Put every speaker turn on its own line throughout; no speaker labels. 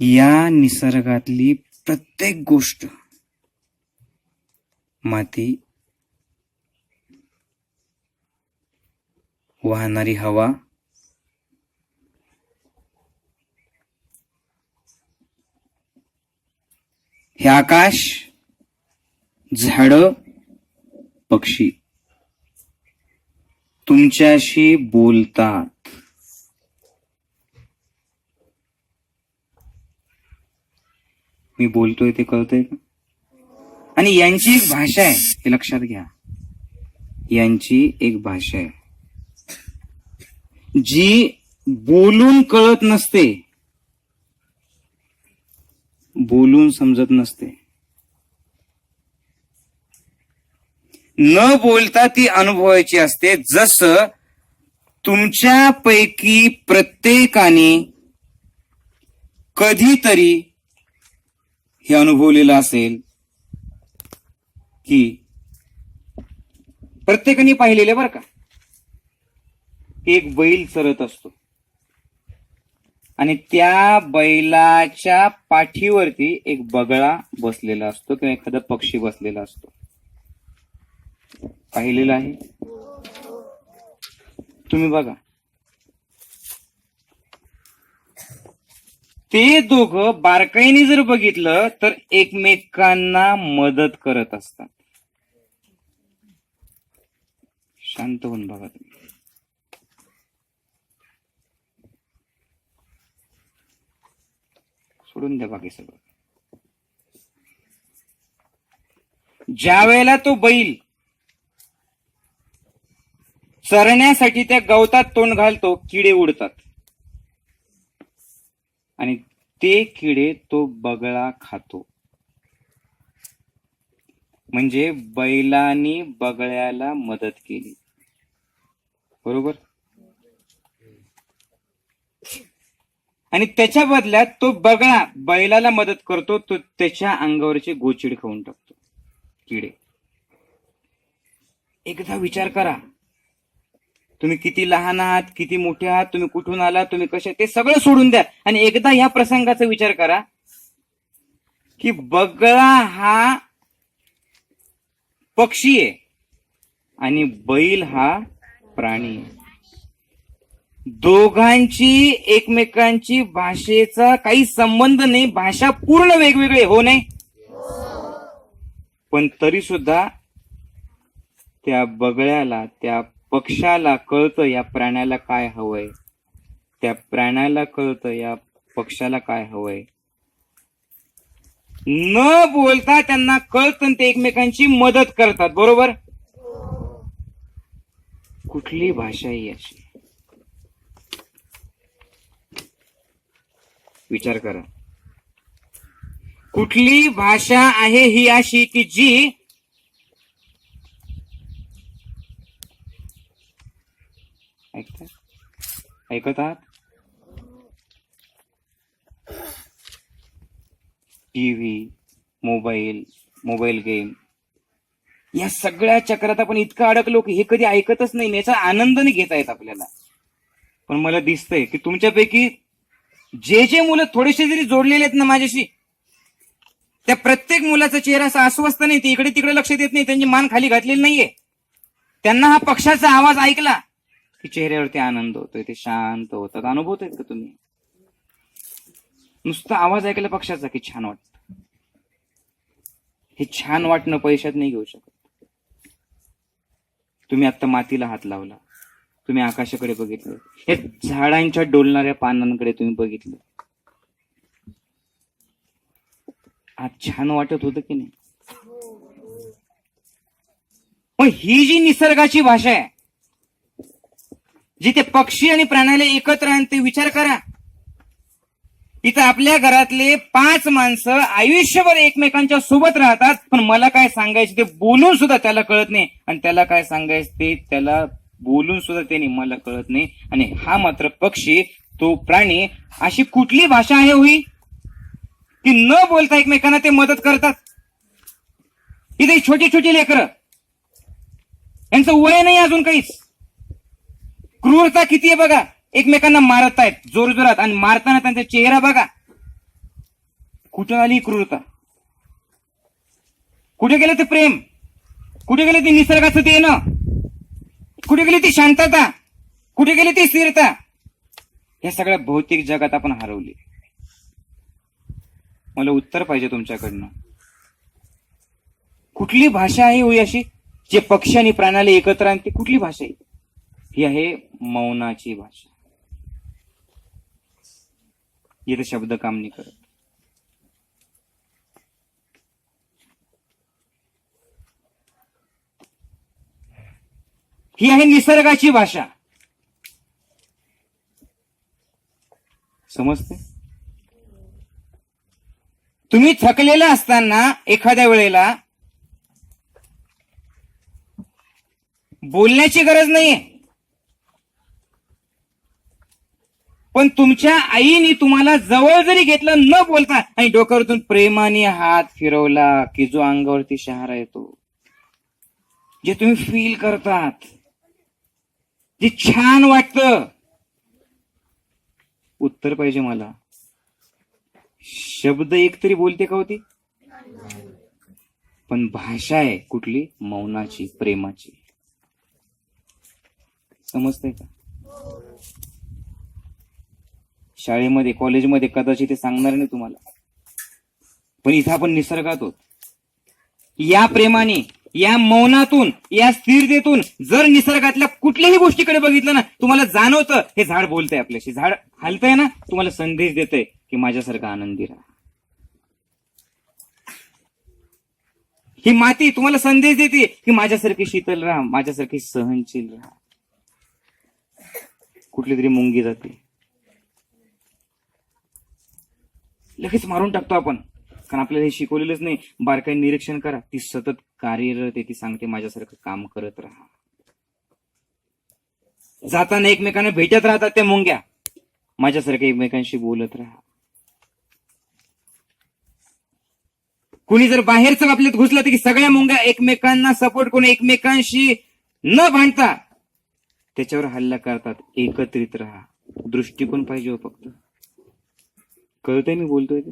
या निसर्गातली प्रत्येक गोष्ट माती वाहणारी हवा हे आकाश झाड पक्षी. तुमच्याशी बोलतात मी बोलतोय ते कळतंय का? आणि यांची एक भाषा आहे हे लक्षात घ्या. यांची एक भाषा आहे. जी बोलून कळत नसते बोलून समजत नसते. न बोलता ती अनुभवायची असते जसं तुमच्यापैकी प्रत्येकाने कधीतरी हे अनुभवलेलं असेल की प्रत्येकाने पाहिलेलं बरं का. एक बैल चरत असतो. आणि त्या बैलाच्या पाठीवरती एक बगळा बसलेला असतो किंवा एखादा पक्षी बसलेला असतो. पाहिलेलं आहे? तुम्ही बघा. ते दोघं बारकाईने जर बघितलं तर एकमेकांना मदत करत असतात. शांत होऊन बघा तुम्ही. सोडून द्या बाकी सगळं. ज्या वेळेला तो बैल चरण्यासाठी त्या गवतात तोंड घालतो किडे उडतात. आणि ते किडे तो बगळा खातो. म्हणजे बैलानी बगळ्याला मदत केली. बरोबर? आणि त्याच्या बदल्यात तो बगळा बैलाला मदत करतो तो त्याच्या अंगावरचे गोचिड खाऊन टाकतो. किडे. एकदा विचार करा. तुम्ही किती लहान आहात किती मोठे आहात तुम्ही कुठून आलात तुम्ही कसे ते सगळं सोडून द्या. आणि एकदा या प्रसंगाचा विचार करा की बगळा हा पक्षी आहे आणि बैल हा प्राणी आहे. दोघांची एकमेकांची भाषेचा काही संबंध नाही भाषा पूर्ण वेगवेगळी हो नाही? पण तरी सुद्धा त्या बगळ्याला त्या पक्षाला कळतं या प्राण्याला काय हवंय. त्या प्राण्याला कळतं या पक्षाला काय हवंय. न बोलता त्यांना कळतं आणि ते एकमेकांची मदत करतात बरोबर? कुठली भाषा ही अशी? विचार करा. कुठली भाषा आहे ही अशी की जी ऐकता ऐकत आहात टीव्ही मोबाईल मोबाईल गेम या सगळ्या चक्रात आपण इतकं अडकलो की हे कधी ऐकतच नाही. याचा आनंद नाही घेता येत आपल्याला. पण मला दिसतंय की तुमच्यापैकी जे जे मुलं थोडेसे जरी जोडलेले आहेत ना माझ्याशी त्या प्रत्येक मुलाचा चेहरा असा अस्वस्थ नाही ते इकडे तिकडे लक्ष देत नाही त्यांची मान खाली घातलेली नाहीये. त्यांना हा पक्षाचा आवाज ऐकला की चेहऱ्यावरती आनंद होतोय ते शांत होतात. अनुभवत का तुम्ही? नुसता आवाज ऐकला पक्षाचा की छान वाटत. हे छान वाटणं पैशात नाही घेऊ शकत. तुम्ही आता मातीला हात लावला. तुम्ही आकाशाकडे बघितलं. हे झाडांच्या डोलणाऱ्या पानांकडे तुम्ही बघितलं. आज छान वाटत होतं की नाही? मग ही जी निसर्गाची भाषा आहे जिथे पक्षी आणि प्राण्याला एकत्र आणते विचार करा. इथं आपल्या घरातले पाच माणसं आयुष्यभर एकमेकांच्या सोबत राहतात पण मला काय सांगायचं ते बोलून सुद्धा त्याला कळत नाही. आणि त्याला काय सांगायचं ते त्याला बोलून सुद्धा त्याने मला कळत नाही. आणि हा मात्र पक्षी तो प्राणी अशी कुठली भाषा आहे होई? की न बोलता एकमेकांना ते मदत करतात? इथे छोटी छोटी लेकरं. यांचं वय नाही अजून काहीच. क्रूरता किती आहे बघा? एकमेकांना मारत आहेत जोर जोरात आणि मारताना त्यांचा चेहरा बघा. कुठं आली क्रूरता? कुठे गेलं ते प्रेम? कुठे गेलं ते निसर्गाचं ते येणं? कुठे गेली ती शांतता? कुठे गेली ती स्थिरता? या सगळ्या भौतिक जगात आपण हरवली. मला उत्तर पाहिजे तुमच्याकडनं. कुठली भाषा आहे होई अशी? जे पक्षी आणि प्राण्याला एकत्र आणते कुठली भाषा आहे? ही आहे मौनाची भाषा. इथं शब्द काम नाही करत. ही आहे निसर्गाची भाषा. समजते तुम्ही थकलेला असताना एखाद्या वेळेला बोलण्याची गरज नाहीये. पण तुमच्या आईने तुम्हाला जवळ जरी घेतलं न बोलता आणि डोक्यावरतून प्रेमाने हात फिरवला की जो अंगावरती शहारा येतो. जे तुम्ही फील करतात जे छान वाटतं. उत्तर पाहिजे मला. शब्द एक तरी बोलते का होती पण भाषा आहे कुठली? मौनाची प्रेमाची. समजतंय का? शाळेमध्ये कॉलेजमध्ये कदाचित ते सांगणार नाही तुम्हाला. पण इथं आपण निसर्गात होत या प्रेमाने या मौनातून या स्थिरतेतून जर निसर्गातल्या कुठल्याही गोष्टीकडे बघितलं ना तुम्हाला जाणवतं हे झाड बोलतंय आपल्याशी. झाड हलतंय ना तुम्हाला संदेश देतंय की माझ्यासारखा आनंदी राहा. ही माती तुम्हाला संदेश देते की माझ्यासारखी शीतल राहा माझ्यासारखी सहनशील राहा. कुठली तरी मुंगी जाते. लगेच मारून टाकतो आपण. कारण आपल्याला हे शिकवलेलंच नाही. बारकाई निरीक्षण करा. ती सतत कार्यरत आहे. ती सांगते माझ्यासारखं काम करत राहा. जाताना एकमेकांना भेटत राहतात त्या मुंग्या. माझ्यासारखं एकमेकांशी बोलत राहा. कुणी जर बाहेरचं आपल्यात घुसलं तर की सगळ्या मुंग्या एकमेकांना सपोर्ट करून एकमेकांशी न भांडता त्याच्यावर हल्ला करतात. एकत्रित राहा. दृष्टिकोन पाहिजे हो फक्त. कळतंय मी बोलतोय ते?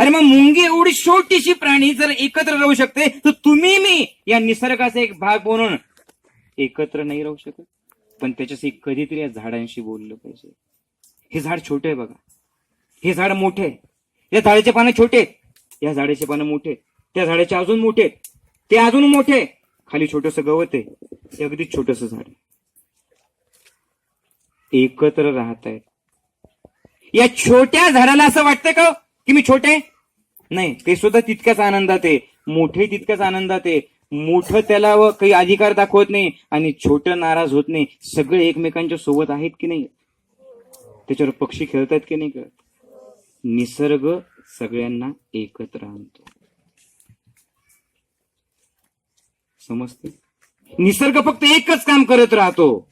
अरे मग मुंगी एवढी छोटीशी प्राणी जर एकत्र राहू शकते तर तुम्ही मी या निसर्गाचा एक भाग बनून एकत्र नाही राहू शकत. पण त्याच्याशी कधीतरी या झाडांशी बोललं पाहिजे. हे झाड छोटे आहे बघा. हे झाड मोठे आहे. या झाडाचे पानं छोटे या झाडाचे पानं मोठे त्या झाडाचे अजून मोठे ते अजून मोठे खाली छोटस गवत आहे. हे अगदी छोटस झाड एकत्र राहत आहेत या छोट्या झाडाला असं वाटतं का हो? की मी छोटे नाही ते सुद्धा तितक्याच आनंदात आहे. मोठे तितक्याच आनंदात आहे. मोठं त्याला व काही अधिकार दाखवत नाही आणि छोट नाराज होत नाही. सगळे एकमेकांच्या सोबत आहेत की नाही? त्याच्यावर पक्षी खेळतात की नाही खेळत? निसर्ग सगळ्यांना एकत्र आणतो. समजते निसर्ग फक्त एकच काम करत राहतो.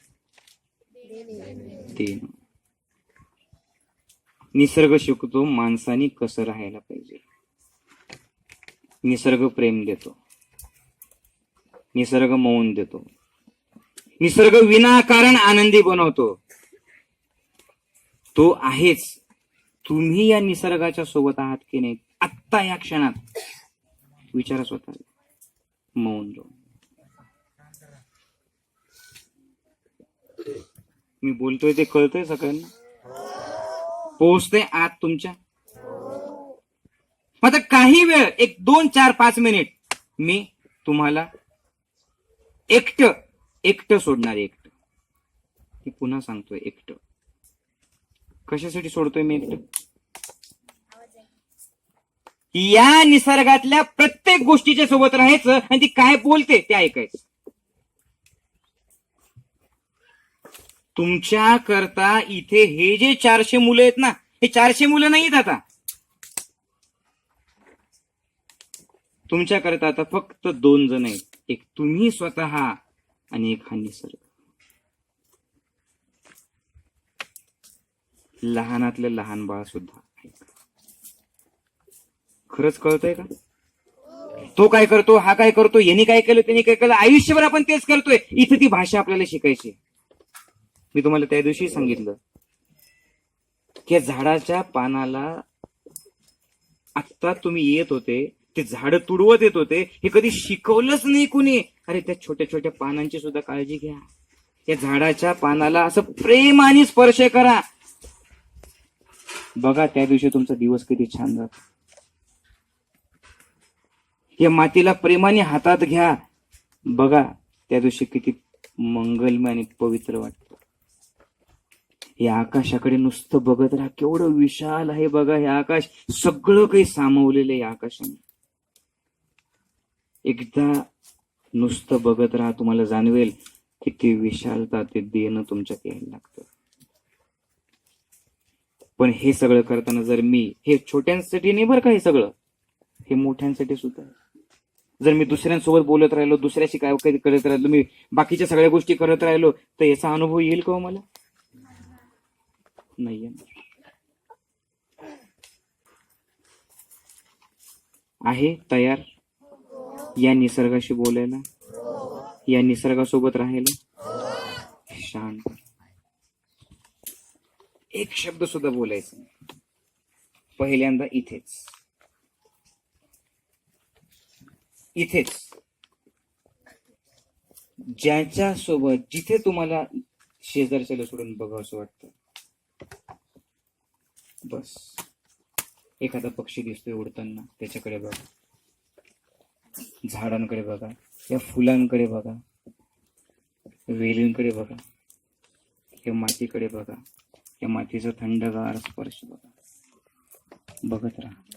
ते निसर्ग शिकतो माणसानी कसं राहायला पाहिजे? निसर्ग प्रेम देतो. निसर्ग मौन देतो. निसर्ग विनाकारण आनंदी बनवतो. तो आहेच. तुम्ही या निसर्गाच्या सोबत आहात की नाही आत्ता या क्षणात विचारा स्वतः. मौन जो मी बोलतोय ते कळतोय सगळ्यांना? पोहोचते आत तुमच्या. आता काही वेळ एक दोन चार पाच मिनिट मी तुम्हाला एकट एकट सोडणार एकट. मी पुन्हा सांगतोय एकट. कशासाठी सोडतोय मी एकट? या निसर्गातल्या प्रत्येक गोष्टीच्या सोबत राहायचं आणि ती काय बोलते ते ऐकायचं. तुमच्या करता इथे हे जे चारशे मुलं आहेत ना हे चारशे मुलं नाहीत आता. तुमच्या करता आता फक्त दोन जण आहेत. एक तुम्ही स्वतः आणि एक हा निसर्ग लहानातलं लहान बाळ सुद्धा खरंच कळतंय का? तो काय करतो हा काय करतो यांनी काय केलं त्यांनी काय केलं? आयुष्यभर आपण तेच करतोय. इथे ती भाषा आपल्याला शिकायची मी तुम्हाला त्या दिवशी सांगितलं की या झाडाच्या पानाला आत्ता तुम्ही येत होते ते झाड तुडवत येत होते हे कधी शिकवलंच नाही कुणी. अरे त्या छोट्या छोट्या पानांची सुद्धा काळजी घ्या. या झाडाच्या पानाला असं प्रेमाने स्पर्श करा. बघा त्या दिवशी तुमचा दिवस किती छान जातो. या मातीला प्रेमाने हातात घ्या. बघा त्या दिवशी किती मंगलमय आणि पवित्र वाटत. हे आकाशाकडे नुसतं बघत राहा केवढं विशाल आहे बघा हे आकाश. सगळं काही सामावलेलं आहे आकाशाने. एकदा नुसतं बघत राहा तुम्हाला जाणवेल किती विशालता ते देणं तुमच्यात यायला लागतं. पण हे सगळं करताना जर मी हे छोट्यांसाठी नाही बरं का हे सगळं? हे मोठ्यांसाठी सुद्धा आहे. जर मी दुसऱ्यांसोबत बोलत राहिलो दुसऱ्याशी काय करत राहिलो मी बाकीच्या सगळ्या गोष्टी करत राहिलो तर याचा अनुभव येईल का हो मला? नाही येणार. आहे तयार. या निसर्गाशी बोलायला. या निसर्गासोबत राहायला. शांत. एक शब्द सुद्धा बोलायचा पहिल्यांदा इथेच. इथेच. ज्याच्या सोबत जिथे तुम्हाला शेजारच्याला सोडून बघावं असं वाटतं बस. एखादा पक्षी दिसतोय उडताना त्याच्याकडे बघा. झाडांकडे बघा या फुलांकडे बघा वेलींकडे बघा या मातीकडे बघा या मातीचा थंडगार स्पर्श बघा. बघत राहा.